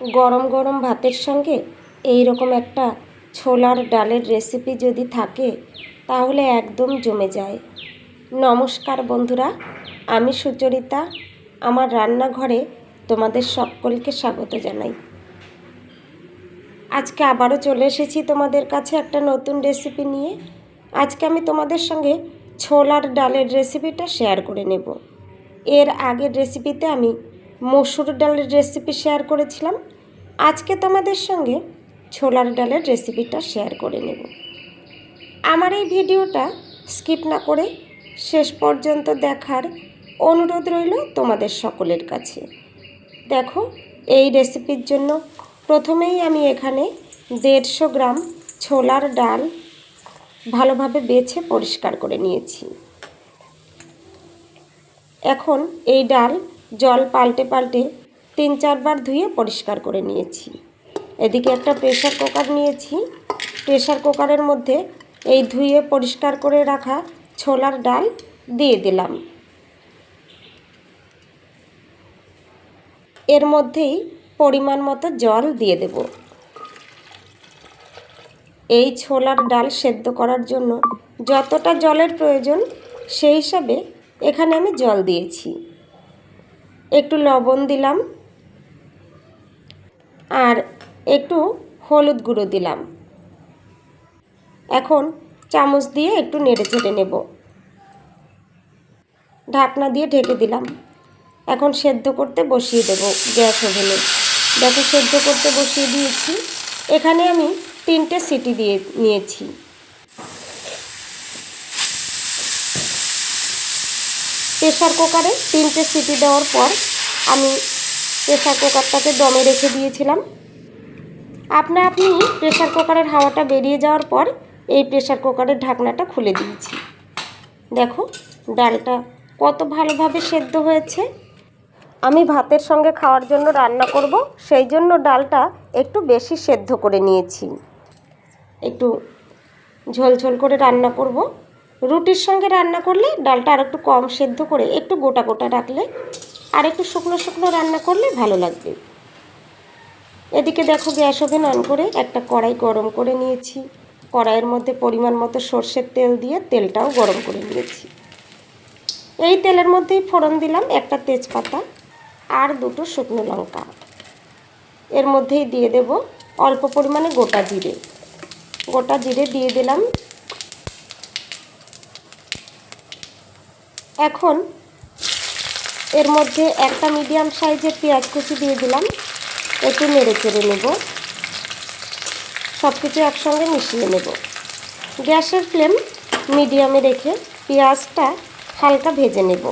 গরম গরম ভাতের সঙ্গে এই রকম একটা ছোলার ডালের রেসিপি যদি থাকে, তাহলে একদম জমে যায়। নমস্কার বন্ধুরা, আমি সুচরিতা, আমার রান্নাঘরে তোমাদের সকলকে স্বাগত জানাই। আজকে আবারও চলে এসেছি তোমাদের কাছে একটা নতুন রেসিপি নিয়ে। আজকে আমি তোমাদের সঙ্গে ছোলার ডালের রেসিপিটা শেয়ার করে নেব। এর আগের রেসিপিতে আমি মসুর ডালের রেসিপি শেয়ার করেছিলাম। আজকে তোমাদের সঙ্গে ছোলার ডালের রেসিপিটা শেয়ার করে নেব। আমার এই ভিডিওটা স্কিপ না করে শেষ পর্যন্ত দেখার অনুরোধ রইল তোমাদের সকলের কাছে। দেখো, এই রেসিপির জন্য প্রথমেই আমি এখানে দেড়শো গ্রাম ছোলার ডাল ভালোভাবে বেছে পরিষ্কার করে নিয়েছি। এখন এই ডাল জল পাল্টে পাল্টে তিন চারবার ধুয়ে পরিষ্কার করে নিয়েছি। এদিকে একটা প্রেশার কুকার নিয়েছি। প্রেশার কুকারের মধ্যে এই ধুয়ে পরিষ্কার করে রাখা ছোলার ডাল দিয়ে দিলাম। এর মধ্যেই পরিমাণ মতো জল দিয়ে দেব। এই ছোলার ডাল সেদ্ধ করার জন্য যতটা জলের প্রয়োজন সেই হিসাবে এখানে আমি জল দিয়েছি। একটু লবণ দিলাম। আর একটু হলুদ গুঁড়ো দিলাম। এখন চামচ দিয়ে একটু নেড়ে চেড়ে নেব। ঢাকনা দিয়ে ঢেকে দিলাম। এখন সেদ্ধ করতে বসিয়ে দেব গ্যাস ওভেনে। দেখো সেদ্ধ করতে বসিয়ে দিয়েছি। এখানে আমি তিনটে সিটি দিয়ে নিয়েছি। প্রেশার কুকারে তিনটে সিটি দেওয়ার পর আমি প্রেশার কুকারটাকে দমে রেখে দিয়েছিলাম। আপনা আপনি প্রেশার কুকারের হাওয়াটা বেরিয়ে যাওয়ার পর এই প্রেশার কুকারের ঢাকনাটা খুলে দিয়েছি। দেখো, ডালটা কত ভালোভাবে সেদ্ধ হয়েছে। আমি ভাতের সঙ্গে খাওয়ার জন্য রান্না করব, সেই জন্য ডালটা একটু বেশি সেদ্ধ করে নিয়েছি। একটু ঝোলঝোল করে রান্না করব। রুটির সঙ্গে রান্না করলে ডালটা আর একটু কম সেদ্ধ করে একটু গোটা গোটা রাখলে আর একটু শুকনো শুকনো রান্না করলে ভালো লাগবে। এদিকে দেখো গ্যাস ওভেন অন করে একটা কড়াই গরম করে নিয়েছি। কড়াইয়ের মধ্যে পরিমাণ মতো সর্ষের তেল দিয়ে তেলটাও গরম করে নিয়েছি। এই তেলের মধ্যেই ফোড়ন দিলাম একটা তেজপাতা আর দুটো শুকনো লঙ্কা। এর মধ্যেই দিয়ে দেব অল্প পরিমাণে গোটা জিরে। গোটা জিরে দিয়ে দিলাম এখন এর মধ্যে একটা মিডিয়াম সাইজের পেঁয়াজ কুচি দিয়ে দিলাম। একটু নেড়ে চেড়ে নেব। সব কিছু একসঙ্গে মিশিয়ে নেব। গ্যাসের ফ্লেম মিডিয়ামে রেখে পেঁয়াজটা হালকা ভেজে নেব।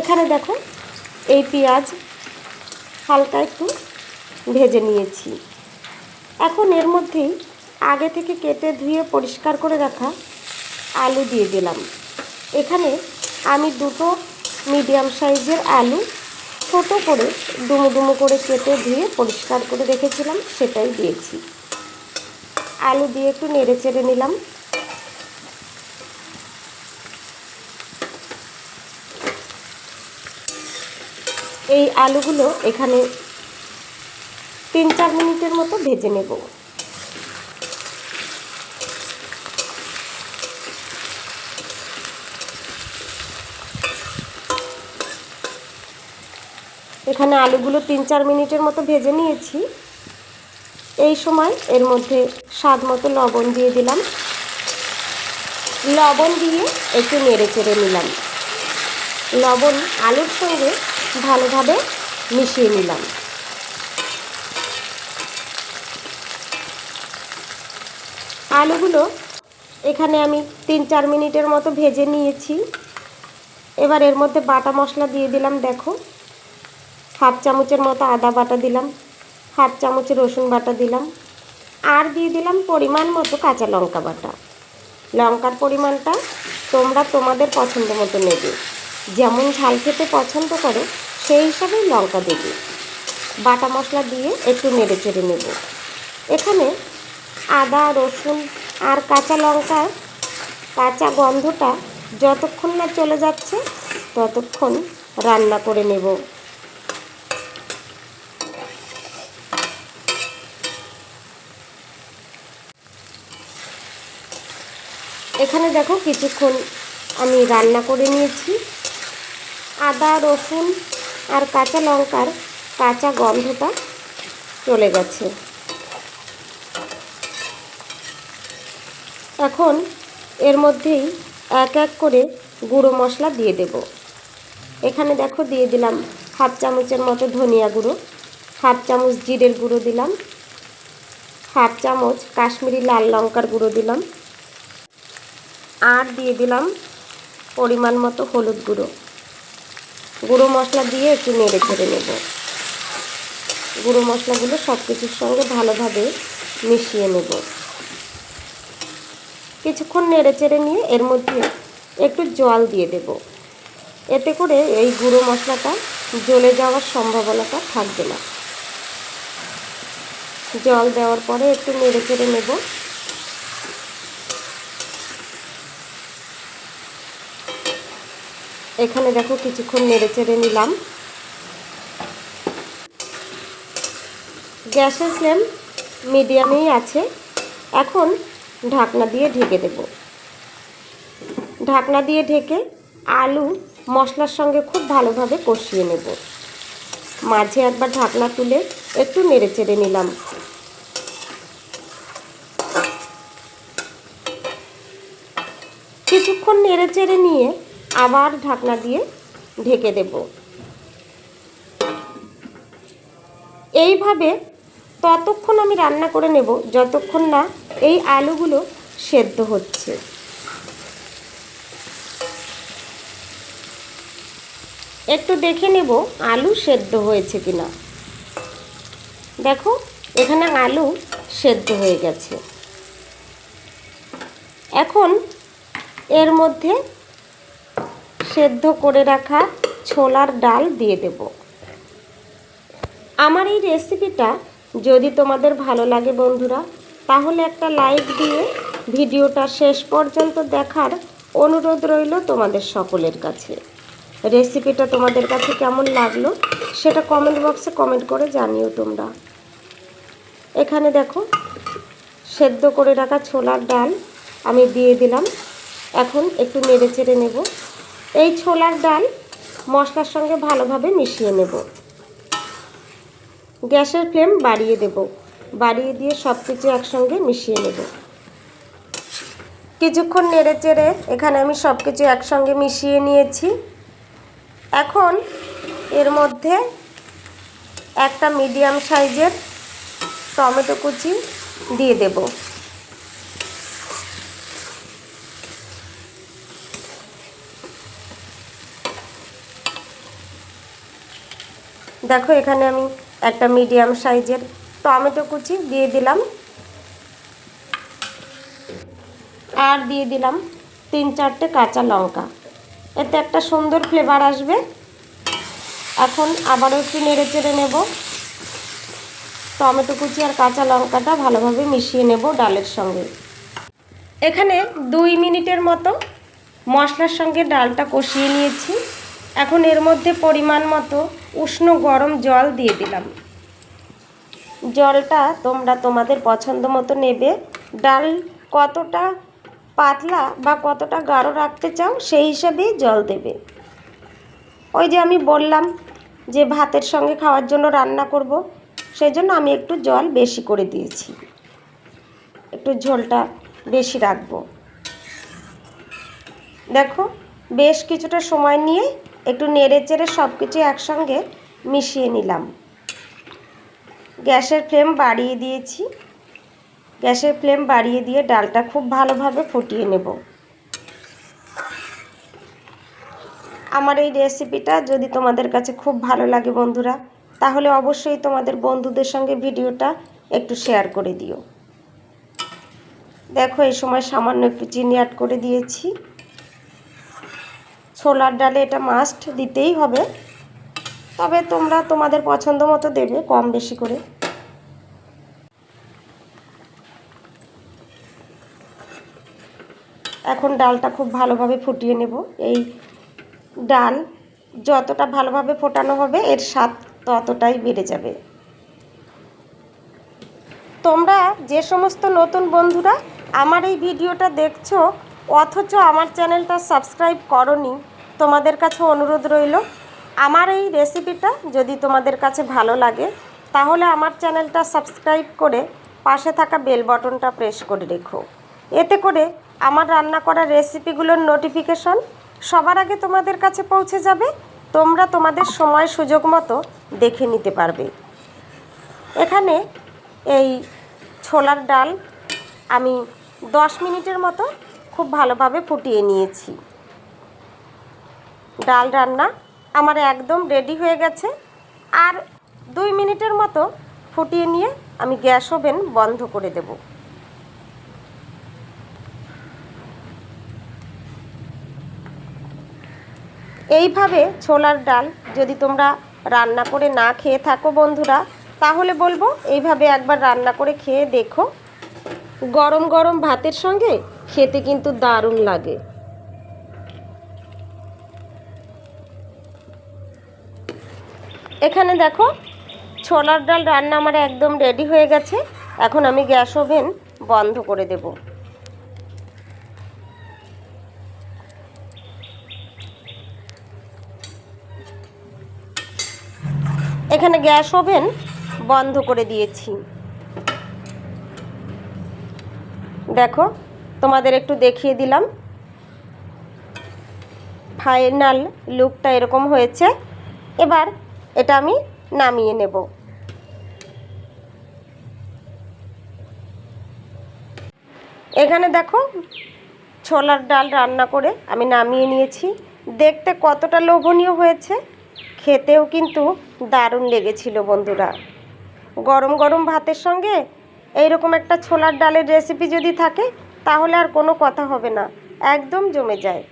এখানে দেখো, এই পেঁয়াজ হালকা একটু ভেজে নিয়েছি। এখন এর মধ্যেই আগে থেকে কেটে ধুয়ে পরিষ্কার করে রাখা আলু দিয়ে দিলাম। এখানে আমি দুটো মিডিয়াম সাইজের আলু ছোটো করে ডুমো ডুমো করে কেটে ধুয়ে পরিষ্কার করে রেখেছিলাম, সেটাই দিয়েছি। আলু দিয়ে একটু নেড়ে চেড়ে নিলাম। এই আলুগুলো এখানে তিন চার মিনিটের মতো ভেজে নেব। এখানে আলুগুলো তিন চার মিনিটের মতো ভেজে নিয়েছি। এই সময় এর মধ্যে স্বাদ মতো লবণ দিয়ে দিলাম। লবণ দিয়ে একটু নেড়ে চেড়ে নিলাম। লবণ আলুর সঙ্গে ভালোভাবে মিশিয়ে নিলাম। আলুগুলো এখানে আমি তিন চার মিনিটের মতো ভেজে নিয়েছি। এবার এর মধ্যে বাটা মশলা দিয়ে দিলাম, দেখো। হাফ চামচের মতো আদা বাটা দিলাম, হাফ চামচ রসুন বাটা দিলাম, আর দিয়ে দিলাম পরিমাণ মতো কাঁচা লঙ্কা বাটা। লঙ্কার পরিমাণটা তোমরা তোমাদের পছন্দ মতো নেবে। যেমন ঝাল খেতে পছন্দ করো, সেই হিসাবেই লঙ্কা দেবে। বাটা মশলা দিয়ে একটু নেড়ে চেড়ে নেব। এখানে আদা, রসুন আর কাঁচা লঙ্কার কাঁচা গন্ধটা যতক্ষণ না চলে যাচ্ছে, ততক্ষণ রান্না করে নেব। এখানে দেখো কিছুক্ষণ আমি রান্না করে নিয়েছি। আদা, রসুন আর কাঁচা লঙ্কার কাঁচা গন্ধটা চলে গেছে। এখন এর মধ্যেই এক এক করে গুঁড়ো মশলা দিয়ে দেব। এখানে দেখো দিয়ে দিলাম হাফ চামচের মতো ধনিয়া গুঁড়ো, হাফ চামচ জিরের গুঁড়ো দিলাম, হাফ চামচ কাশ্মীরি লাল লঙ্কার গুঁড়ো দিলাম আর দিয়ে দিলাম পরিমাণ মতো হলুদ গুঁড়ো। গুঁড়ো মশলা দিয়ে একটু নেড়ে চেড়ে নেব। গুঁড়ো মশলাগুলো সব কিছুর সঙ্গে ভালোভাবে মিশিয়ে নেব। কিছুক্ষণ নেড়ে চেড়ে নিয়ে এর মধ্যে একটু জল দিয়ে দেব। এতে করে এই গুঁড়ো মশলাটা জ্বলে যাওয়ার সম্ভাবনাটা থাকবে না। জল দেওয়ার পরে একটু নেড়ে চেড়ে নেব। এখানে দেখো কিছুক্ষণ নেড়ে চেড়ে নিলাম। গ্যাসের ফ্লেম মিডিয়ামেই আছে। এখন ঢাকনা দিয়ে ঢেকে দেব। ঢাকনা দিয়ে ঢেকে আলু মশলার সঙ্গে খুব ভালোভাবে কষিয়ে নেব। মাঝে একবার ঢাকনা তুলে একটু নেড়ে চেড়ে নিলাম। কিছুক্ষণ নেড়ে চেড়ে নিয়ে আবার ঢাকনা দিয়ে ঢেকে দেব। এইভাবে ততক্ষণ আমি রান্না করে নেব যতক্ষণ না এই আলুগুলো সেদ্ধ হচ্ছে। একটু দেখে নেব আলু সেদ্ধ হয়েছে কিনা। দেখো, এখানে আলু সেদ্ধ হয়ে গেছে। এখন এর মধ্যে সেদ্ধ করে রাখা ছোলার ডাল দিয়ে দেব। আমার এই রেসিপিটা যদি তোমাদের ভালো লাগে বন্ধুরা, তাহলে একটা লাইক দিয়ে ভিডিওটা শেষ পর্যন্ত দেখার অনুরোধ রইল তোমাদের সকলের কাছে। রেসিপিটা তোমাদের কাছে কেমন লাগল সেটা কমেন্ট বক্সে কমেন্ট করে জানিও তোমরা। এখানে দেখো, সেদ্ধ করে রাখা ছোলার ডাল আমি দিয়ে দিলাম। এখন একটু নেড়ে চেড়ে নেব। এই ছোলার ডাল মশলার সঙ্গে ভালোভাবে মিশিয়ে নেব। গ্যাসের ফ্লেম বাড়িয়ে দেব। বাড়িয়ে দিয়ে সব কিছু একসঙ্গে মিশিয়ে নেব। কিছুক্ষণ নেড়ে চেড়ে এখানে আমি সব কিছু একসঙ্গে মিশিয়ে নিয়েছি। এখন এর মধ্যে একটা মিডিয়াম সাইজের টমেটো কুচি দিয়ে দেব। দেখো এখানে আমি একটা মিডিয়াম সাইজের টমেটো কুচি দিয়ে দিলাম। আর দিয়ে দিলাম তিন চারটে কাঁচা লঙ্কা। এতে একটা সুন্দর ফ্লেভার আসবে। এখন আবারও একটু নেড়ে চেড়ে নেব। টমেটো কুচি আর কাঁচা লঙ্কাটা ভালোভাবে মিশিয়ে নেব ডালের সঙ্গে। এখানে দুই মিনিটের মতো মশলার সঙ্গে ডালটা কষিয়ে নিয়েছি। এখন এর মধ্যে পরিমাণ মতো উষ্ণ গরম জল দিয়ে দিলাম। জলটা তোমরা তোমাদের পছন্দ মতো নেবে। ডাল কতটা পাতলা বা কতটা গাঢ় রাখতে চাও সেই হিসাবেই জল দেবে। ওই যে আমি বললাম যে ভাতের সঙ্গে খাওয়ার জন্য রান্না করব সেই জন্য আমি একটু জল বেশি করে দিয়েছি। একটু ঝোলটা বেশি রাখব। দেখো, বেশ কিছুটা সময় নিয়ে একটু নেড়ে চেড়ে সব কিছু একসঙ্গে মিশিয়ে নিলাম। গ্যাসের ফ্লেম বাড়িয়ে দিয়েছি। গ্যাসের ফ্লেম বাড়িয়ে দিয়ে ডালটা খুব ভালোভাবে ফুটিয়ে নেব। আমার এই রেসিপিটা যদি তোমাদের কাছে খুব ভালো লাগে বন্ধুরা, তাহলে অবশ্যই তোমাদের বন্ধুদের সঙ্গে ভিডিওটা একটু শেয়ার করে দিও। দেখো এই সময় সামান্য একটু চিনি অ্যাড করে দিয়েছি। ছোলার ডালে এটা মাস্ট দিতেই হবে। তবে তোমরা তোমাদের পছন্দ মতো দেবে কম বেশি করে। এখন ডালটা খুব ভালোভাবে ফুটিয়ে নেব। এই ডাল যতটা ভালোভাবে ফোটানো হবে, এর স্বাদ ততটাই বেড়ে যাবে। তোমরা যে সমস্ত নতুন বন্ধুরা আমার এই ভিডিওটা দেখছ, অথচ আমার চ্যানেলটা সাবস্ক্রাইব করনি তোমাদের কাছে অনুরোধ রইল, আমার এই রেসিপিটা যদি তোমাদের কাছে ভালো লাগে, তাহলে আমার চ্যানেলটা সাবস্ক্রাইব করে পাশে থাকা বেল বটনটা প্রেস করে রেখো। এতে করে আমার রান্না করা রেসিপিগুলোর নোটিফিকেশন সবার আগে তোমাদের কাছে পৌঁছে যাবে, তোমরা তোমাদের সময় সুযোগ মতো দেখে নিতে পারবে। এখানে এই ছোলার ডাল আমি দশ মিনিটের মতো খুব ভালোভাবে ফুটিয়ে নিয়েছি। ডাল রান্না আমার একদম রেডি হয়ে গেছে। আর দুই মিনিটের মতো ফুটিয়ে নিয়ে আমি গ্যাস ওভেন বন্ধ করে দেব। এইভাবে ছোলার ডাল যদি তোমরা রান্না করে না খেয়ে থাকো বন্ধুরা, তাহলে বলব এইভাবে একবার রান্না করে খেয়ে দেখো। গরম গরম ভাতের সঙ্গে খেতে কিন্তু দারুণ লাগে। এখানে দেখো, ছোলার ডাল রান্না আমার একদম রেডি হয়ে গেছে। এখন আমি গ্যাস ওভেন বন্ধ করে দেব। এখানে গ্যাস ওভেন বন্ধ করে দিয়েছি। দেখো, তোমাদের একটু দেখিয়ে দিলাম। ফাইনাল লুকটা এরকম হয়েছে। এবার এটা আমি নামিয়ে নেব। এখানে দেখো ছোলার ডাল রান্না করে আমি নামিয়ে নিয়েছি। দেখতে কতটা লোভনীয় হয়েছে, খেতেও কিন্তু দারুণ লেগেছিল বন্ধুরা। গরম গরম ভাতের সঙ্গে এইরকম একটা ছোলার ডালের রেসিপি যদি থাকে, তাহলে আর কোনো কথা হবে না, একদম জমে যায়।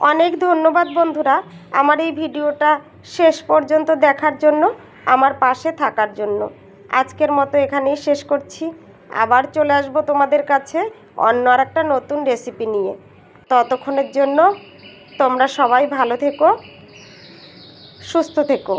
অনেক ধন্যবাদ বন্ধুরা, আমার এই ভিডিওটা শেষ পর্যন্ত দেখার জন্য, আমার পাশে থাকার জন্য। আজকের মতো এখানেই শেষ করছি। আবার চলে আসব তোমাদের কাছে অন্য আর একটা নতুন রেসিপি নিয়ে। ততক্ষণের জন্য তোমরা সবাই ভালো থেকো, সুস্থ থেকো।